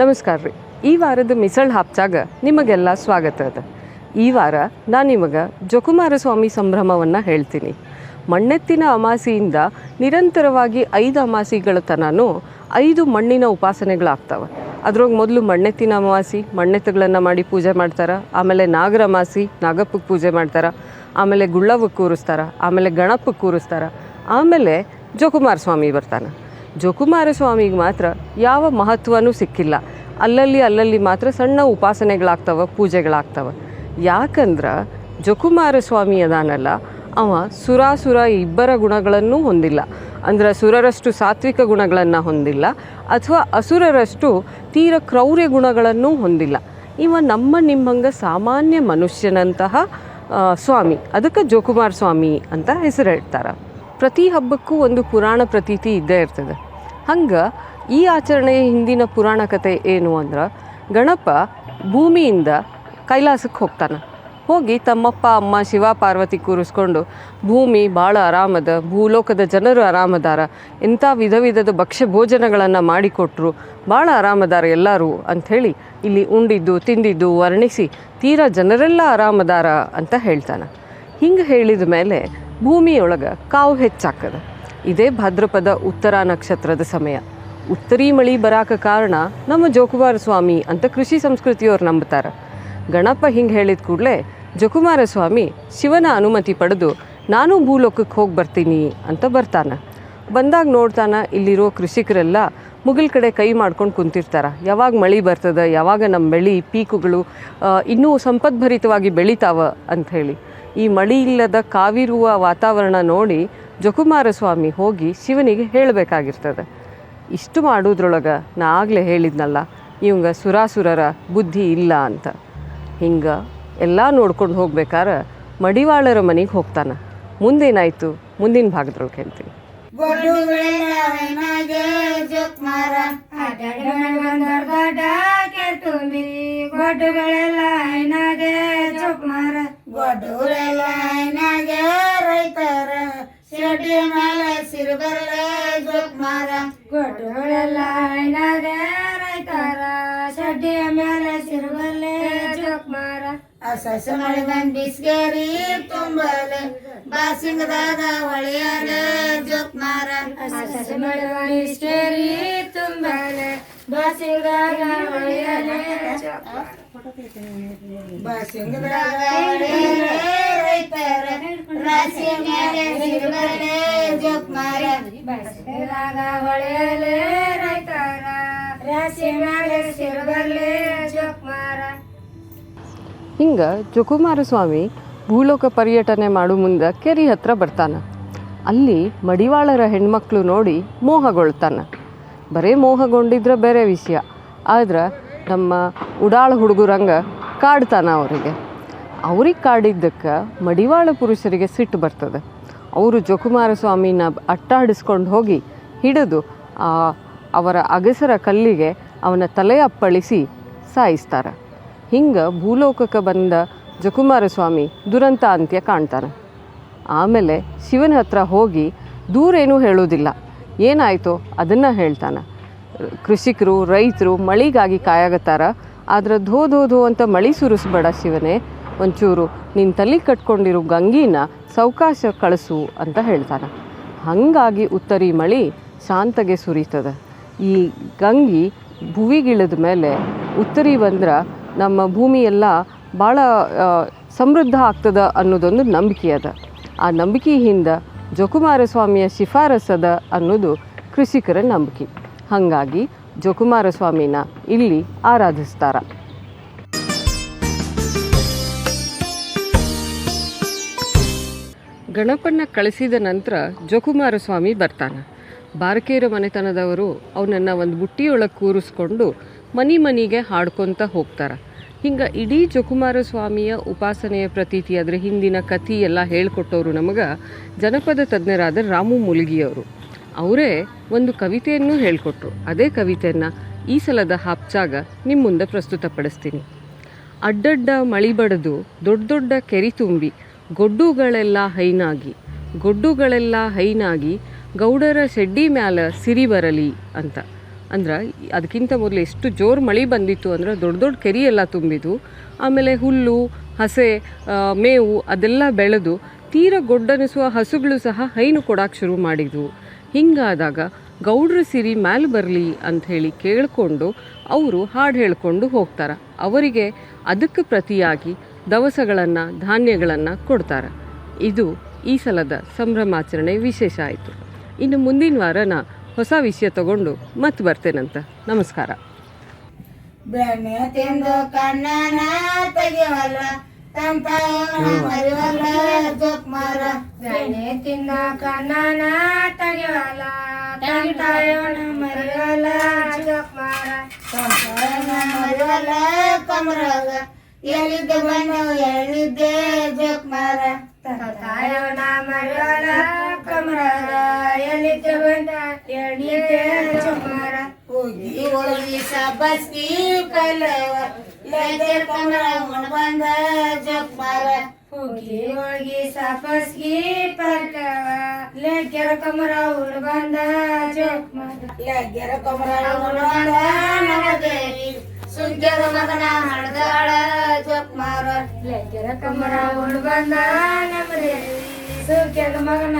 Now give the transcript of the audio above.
ನಮಸ್ಕಾರ ರೀ. ಈ ವಾರದ ಮಿಸಳ್ ಹಾಪ್ಚಾಗ ನಿಮಗೆಲ್ಲ ಸ್ವಾಗತ ಅದ. ಈ ವಾರ ನಾನು ನಿಮಗೆ ಜೊಕುಮಾರ ಸ್ವಾಮಿ ಸಂಭ್ರಮವನ್ನು ಹೇಳ್ತೀನಿ. ಮಣ್ಣೆತ್ತಿನ ಅಮಾಸಿಯಿಂದ ನಿರಂತರವಾಗಿ ಐದು ಅಮಾಸಿಗಳ ತನೂ ಐದು ಮಣ್ಣಿನ ಉಪಾಸನೆಗಳಾಗ್ತಾವೆ. ಅದ್ರೊಳಗೆ ಮೊದಲು ಮಣ್ಣೆತ್ತಿನ ಅಮಾಸಿ ಮಣ್ಣೆತ್ತುಗಳನ್ನು ಮಾಡಿ ಪೂಜೆ ಮಾಡ್ತಾರೆ, ಆಮೇಲೆ ನಾಗರ ಅಮಾಸಿ ನಾಗಪ್ಪಗೆ ಪೂಜೆ ಮಾಡ್ತಾರೆ, ಆಮೇಲೆ ಗುಳ್ಳವಕ್ಕೆ ಕೂರಿಸ್ತಾರೆ, ಆಮೇಲೆ ಗಣಪಕ್ಕೆ ಕೂರಿಸ್ತಾರೆ, ಆಮೇಲೆ ಜೋಕುಮಾರ ಸ್ವಾಮಿ ಬರ್ತಾನೆ. ಜೋಕುಮಾರ ಸ್ವಾಮಿಗೆ ಮಾತ್ರ ಯಾವ ಮಹತ್ವನೂ ಸಿಕ್ಕಿಲ್ಲ. ಅಲ್ಲಲ್ಲಿ ಅಲ್ಲಲ್ಲಿ ಮಾತ್ರ ಸಣ್ಣ ಉಪಾಸನೆಗಳಾಗ್ತವೆ, ಪೂಜೆಗಳಾಗ್ತವೆ. ಯಾಕಂದ್ರೆ ಜೋಕುಮಾರ ಸ್ವಾಮಿ ಅದಾನಲ್ಲ, ಅವ ಸುರಾಸುರ ಇಬ್ಬರ ಗುಣಗಳನ್ನು ಹೊಂದಿಲ್ಲ. ಅಂದ್ರೆ ಸುರರಷ್ಟು ಸಾತ್ವಿಕ ಗುಣಗಳನ್ನು ಹೊಂದಿಲ್ಲ, ಅಥವಾ ಅಸುರರಷ್ಟು ತೀರ ಕ್ರೌರ್ಯ ಗುಣಗಳನ್ನು ಹೊಂದಿಲ್ಲ. ಇವ ನಮ್ಮ ನಿಮ್ಮಂಗ ಸಾಮಾನ್ಯ ಮನುಷ್ಯನಂತಹ ಸ್ವಾಮಿ. ಅದಕ್ಕೆ ಜೋಕುಮಾರ ಸ್ವಾಮಿ ಅಂತ ಹೆಸರು ಹೇಳ್ತಾರೆ. ಪ್ರತಿ ಹಬ್ಬಕ್ಕೂ ಒಂದು ಪುರಾಣ ಪ್ರತೀತಿ ಇದ್ದೇ ಇರ್ತದೆ. ಹಂಗೆ ಈ ಆಚರಣೆಯ ಹಿಂದಿನ ಪುರಾಣ ಕಥೆ ಏನು ಅಂದ್ರೆ, ಗಣಪ ಭೂಮಿಯಿಂದ ಕೈಲಾಸಕ್ಕೆ ಹೋಗ್ತಾನೆ. ಹೋಗಿ ತಮ್ಮಪ್ಪ, ಅಮ್ಮ, ಶಿವ, ಪಾರ್ವತಿ ಕೂರಿಸ್ಕೊಂಡು ಭೂಮಿ ಭಾಳ ಆರಾಮದ, ಭೂಲೋಕದ ಜನರು ಆರಾಮದಾರ ಇಂಥ ವಿಧ ವಿಧದ ಭಕ್ಷ್ಯ ಭೋಜನಗಳನ್ನು ಮಾಡಿಕೊಟ್ರು ಭಾಳ ಆರಾಮದಾರ ಎಲ್ಲರೂ ಅಂಥೇಳಿ ಇಲ್ಲಿ ಉಂಡಿದ್ದು, ತಿಂದಿದ್ದು, ವರ್ಣಿಸಿ ತೀರಾ ಜನರೆಲ್ಲ ಆರಾಮದಾರ ಅಂತ ಹೇಳ್ತಾನೆ. ಹಿಂಗೆ ಹೇಳಿದ ಮೇಲೆ ಭೂಮಿಯೊಳಗೆ ಕಾವು ಹೆಚ್ಚಾಕದ. ಇದೇ ಭದ್ರಪದ ಉತ್ತರ ನಕ್ಷತ್ರದ ಸಮಯ. ಉತ್ತರಿ ಮಳಿ ಬರಾಕ ಕಾರಣ ನಮ್ಮ ಜೋಕುಮಾರ ಸ್ವಾಮಿ ಅಂತ ಕೃಷಿ ಸಂಸ್ಕೃತಿಯವ್ರು ನಂಬ್ತಾರೆ. ಗಣಪ ಹಿಂಗೆ ಹೇಳಿದ ಕೂಡಲೇ, ಜೋಕುಮಾರ ಸ್ವಾಮಿ, ಶಿವನ ಅನುಮತಿ ಪಡೆದು ನಾನು ಭೂಲೋಕಕ್ಕೆ ಹೋಗಿ ಬರ್ತೀನಿ ಅಂತ ಬರ್ತಾನೆ. ಬಂದಾಗ ನೋಡ್ತಾನೆ ಇಲ್ಲಿರೋ ಕೃಷಿಕರೆಲ್ಲ ಮುಗಿಲ್ ಕಡೆ ಕೈ ಮಾಡ್ಕೊಂಡು ಕುಂತಿರ್ತಾರ. ಯಾವಾಗ ಮಳೆ ಬರ್ತದೆ, ಯಾವಾಗ ನಮ್ಮ ಬೆಳೆ ಪೀಕುಗಳು ಇನ್ನೂ ಸಂಪದ್ಭರಿತವಾಗಿ ಬೆಳಿತಾವ ಅಂಥೇಳಿ ಈ ಮಳಿ ಇಲ್ಲದ ಕಾವಿರುವ ವಾತಾವರಣ ನೋಡಿ ಜಕುಮಾರ ಸ್ವಾಮಿ ಹೋಗಿ ಶಿವನಿಗೆ ಹೇಳಬೇಕಾಗಿರ್ತದೆ. ಇಷ್ಟು ಮಾಡೋದ್ರೊಳಗೆ ನಾ ಆಗಲೇ ಹೇಳಿದ್ನಲ್ಲ, ಇವಂಗ ಸುರಾಸುರರ ಬುದ್ಧಿ ಇಲ್ಲ ಅಂತ. ಹಿಂಗೆ ಎಲ್ಲ ನೋಡ್ಕೊಂಡು ಹೋಗ್ಬೇಕಾರೆ ಮಡಿವಾಳರ ಮನೆಗೆ ಹೋಗ್ತಾನೆ. ಮುಂದೇನಾಯಿತು? ಮುಂದಿನ ಭಾಗದೊಳಗೆ ಹೇಳ್ತೀನಿ. ಗೊಡ್ಡುಗಳೆಲ್ಲ ಮಾರ ಗೊಡ್ಡುಗಳೆಲ್ಲ ಹೈನಾಗೆ ರೈತರ ಶೆಡ್ಡಿ ಮೇಲೆ ಸಿರುಬರಲೆ ಜೋಕ್ ಮಾರ ಗೊಡ್ಡುಗಳೆಲ್ಲ ಹೈನಾಗೆ ರೈತರ ಶೆಡ್ಡಿಯ ಮೇಲೆ ಸಿರುಬರಲೆ ಜೋಕ್ ಮಾರ ಅಸಸ ಮಳೆ ಬಂದ್ ಬಿಸ್ಗೇರಿ ತುಂಬಲೆ ಬಾಸಿಂಗದಾಗ ಹೊಳೆಯಲೆ ಜೋಕ್ ಮಾರ ಅಸಸ ಮಳೆ ಬಂದ್ ಬಿಸ್ಗೇರಿ ತುಂಬಲೆ ಬಾಸಿಂಗದಾಗ ಹೊಳೆಯಲೆ ಬಾಸಿಂಗದಾಗ ಹೊಳೆಯಲೆ ರೈತರ ರಾಶಿ ಮೇಲೆ ಸಿರುಬರಲೆ ಜೋಕ್ ಮಾರ ಬಾಸಿಂಗದಾಗ ಹೊಳೆಯಲೆ ರೈತರ ರಾಶಿ ಮೇಲೆ ಸಿರುಬರಲೆ ಜೋಕ್ ಮಾರ ಹಿಂಗೆ ಜೊಕುಮಾರ ಸ್ವಾಮಿ ಭೂಲೋಕ ಪರ್ಯಟನೆ ಮಾಡು ಮುಂದೆ ಕೆರಿ ಹತ್ರ ಬರ್ತಾನೆ. ಅಲ್ಲಿ ಮಡಿವಾಳರ ಹೆಣ್ಮಕ್ಳು ನೋಡಿ ಮೋಹಗೊಳ್ತಾನೆ. ಬರೇ ಮೋಹಗೊಂಡಿದ್ರ ಬೇರೆ ವಿಷಯ. ಆದ್ರೆ ನಮ್ಮ ಉಡಾಳ ಹುಡುಗರಂಗೆ ಕಾಡ್ತಾನ ಅವರಿಗೆ. ಅವ್ರಿಗೆ ಕಾಡಿದ್ದಕ್ಕೆ ಮಡಿವಾಳ ಪುರುಷರಿಗೆ ಸಿಟ್ಟು ಬರ್ತದೆ. ಅವರು ಜೋಕುಮಾರ ಸ್ವಾಮಿನ ಅಟ್ಟಾಡಿಸ್ಕೊಂಡು ಹೋಗಿ ಹಿಡಿದು ಅವರ ಅಗಸರ ಕಲ್ಲಿಗೆ ಅವನ ತಲೆ ಅಪ್ಪಳಿಸಿ ಸಾಯಿಸ್ತಾರೆ. ಹಿಂಗೆ ಭೂಲೋಕಕ್ಕೆ ಬಂದ ಜಕುಮಾರ ಸ್ವಾಮಿ ದುರಂತ ಅಂತ್ಯ ಕಾಣ್ತಾನೆ. ಆಮೇಲೆ ಶಿವನ ಹತ್ರ ಹೋಗಿ ದೂರೇನೂ ಹೇಳೋದಿಲ್ಲ. ಏನಾಯಿತೋ ಅದನ್ನು ಹೇಳ್ತಾನೆ. ಕೃಷಿಕರು, ರೈತರು ಮಳಿಗಾಗಿ ಕಾಯಾಗತ್ತಾರ ಆದ್ರೆ ಧೋ ಧೋ ಧೋ ಅಂತ ಮಳಿ ಸುರಿಸ್ಬೇಡ ಶಿವನೇ. ಒಂಚೂರು ನಿನ್ನ ತಲೆ ಕಟ್ಕೊಂಡಿರೋ ಗಂಗಿನ ಸೌಕಾಶ ಕಳಿಸು ಅಂತ ಹೇಳ್ತಾನೆ. ಹಾಗಾಗಿ ಉತ್ತರಿ ಮಳಿ ಶಾಂತಗೆ ಸುರಿತದ. ಈ ಗಂಗಿ ಭುವಿಗಿಳಿದ ಮೇಲೆ ಉತ್ತರಿ ಬಂದ್ರೆ ನಮ್ಮ ಭೂಮಿ ಎಲ್ಲ ಭಾಳ ಸಮೃದ್ಧ ಆಗ್ತದ ಅನ್ನೋದೊಂದು ನಂಬಿಕೆ ಅದ. ಆ ನಂಬಿಕೆ ಹಿಂದೆ ಜೋಕುಮಾರ ಸ್ವಾಮಿಯ ಶಿಫಾರಸದ ಅನ್ನೋದು ಕೃಷಿಕರ ನಂಬಿಕೆ. ಹಾಗಾಗಿ ಜೋಕುಮಾರ ಸ್ವಾಮಿನ ಇಲ್ಲಿ ಆರಾಧಿಸ್ತಾರ. ಗಣಪನ್ನ ಕಳಿಸಿದ ನಂತರ ಜೋಕುಮಾರ ಸ್ವಾಮಿ ಬರ್ತಾನೆ. ಬಾರಕೇರ ಮನೆತನದವರು ಅವನನ್ನು ಒಂದು ಬುಟ್ಟಿಯೊಳಗೆ ಕೂರಿಸ್ಕೊಂಡು ಮನಿ ಮನಿಗೆ ಹಾಡ್ಕೊತ ಹೋಗ್ತಾರೆ. ಹಿಂಗೆ ಇಡೀ ಜೋಕುಮಾರ ಸ್ವಾಮಿಯ ಉಪಾಸನೆಯ ಪ್ರತೀತಿ ಅದರ ಹಿಂದಿನ ಕಥೆ ಎಲ್ಲ ಹೇಳ್ಕೊಟ್ಟವರು ನಮಗೆ ಜನಪದ ತಜ್ಞರಾದ ರಾಮು ಮುಲ್ಗಿಯವರು. ಅವರೇ ಒಂದು ಕವಿತೆಯನ್ನು ಹೇಳಿಕೊಟ್ರು. ಅದೇ ಕವಿತೆಯನ್ನು ಈ ಸಲದ ಹಾಪ್ಚಾಗ ನಿಮ್ಮ ಮುಂದೆ ಪ್ರಸ್ತುತಪಡಿಸ್ತೀನಿ. ಅಡ್ಡಡ್ಡ ಮಳಿ ಬಡದು, ದೊಡ್ಡ ದೊಡ್ಡ ಕೆರಿ ತುಂಬಿ, ಗೊಡ್ಡುಗಳೆಲ್ಲ ಹೈನಾಗಿ ಗೊಡ್ಡುಗಳೆಲ್ಲ ಹೈನಾಗಿ ಗೌಡರ ಶೆಡ್ಡಿ ಮ್ಯಾಲ ಸಿರಿ ಬರಲಿ ಅಂತ. ಅಂದ್ರೆ ಅದಕ್ಕಿಂತ ಮೊದಲು ಎಷ್ಟು ಜೋರು ಮಳೆ ಬಂದಿತ್ತು ಅಂದ್ರೆ ದೊಡ್ಡ ದೊಡ್ಡ ಕೆರಿ ಎಲ್ಲ ತುಂಬಿದ್ವು ಆಮೇಲೆ ಹುಲ್ಲು, ಹಸೆ ಮೇವು ಅದೆಲ್ಲ ಬೆಳೆದು ತೀರ ಗೊಡ್ಡನಿಸುವ ಹಸುಗಳು ಸಹ ಹೈನು ಕೊಡಕ್ಕೆ ಶುರು ಮಾಡಿದ್ವು. ಹಿಂಗಾದಾಗ ಗೌಡ್ರ ಸಿರಿ ಮ್ಯಾಲೆ ಬರಲಿ ಅಂಥೇಳಿ ಕೇಳಿಕೊಂಡು ಅವರು ಹಾಡು ಹೇಳಿಕೊಂಡು ಹೋಗ್ತಾರೆ. ಅವರಿಗೆ ಅದಕ್ಕೆ ಪ್ರತಿಯಾಗಿ ದವಸಗಳನ್ನು, ಧಾನ್ಯಗಳನ್ನು ಕೊಡ್ತಾರೆ. ಇದು ಈ ಸಲದ ಸಂಭ್ರಮಾಚರಣೆ ವಿಶೇಷ ಆಯಿತು. ಇನ್ನು ಮುಂದಿನ ವಾರ ನಾ ಹೊಸ ವಿಷಯ ತಗೊಂಡು ಮತ್ತೆ ಬರ್ತೇನಂತ. ನಮಸ್ಕಾರ. ಬೆಣ್ಣೆ ತಿಂದು ಕಣ್ಣನ ತೆಗಿವಲ್ಲ ತಮ್ಮ ತಾಯಿಯವ್ನ ಮರಿವಲ್ಲ ಜೋಕ್ ಮಾರ ಬೆಣ್ಣೆ ತಿಂದ ಕಣ್ಣನ ತೆಗಿವಲ್ಲ ತಮ್ಮ ತಾಯಿಯವ್ನ ಮರಿವಲ್ಲ ಜೋಕ್ ಮಾರ ತಮ್ಮ ತಾಯಿಯವ್ನ ಮರಿವಲ್ಲ ಕಮರಾಗ ಎಲ್ಲಿದ್ದೆ ಬಂದು ಎಲ್ಲಿದ್ದೆ ಜೋಕ್ ಮಾರ ತಮ್ಮ ತಾಯಿಯವ್ನ ಮರಿವಲ್ಲ ಕಮರಾಗ ಎಲ್ಲಿದ್ದೆ ಬಂದ ಎಲ್ಲಿದ್ದೆ ಜೋಕ್ ಮಾರ ಹೋಗಿ ಹೋಗಿ ಸಬ್ಬಸ್ಗಿ ಕಲವ ಲೆಗೆ ಕಮರ ಉಣ ಬಂದ ಜೋಕ್ ಮಾರ ಹೋಗಿ ಹೋಗಿ ಸಬ್ಬಸ್ಗಿ ಪರ್ಕವ ಲೆಗ್ಗೆರ ಕಮರ ಉಣ ಬಂದ ಜೋಕ್ ಮಾರ ಲೆಗ್ಗೆರ ಕಮರ ಉಣ ಬಂದ ನವದೇವಿ. ಸುಂದರ ಮಗನ ಹಣದಾಳ ಜೋಕ್ ಮಾರ ಲೆಗ್ಗೆರ ಕಮರ ಉಣ ಬಂದ ನವದೇವಿ. ಸುಂದರ ಮಗನ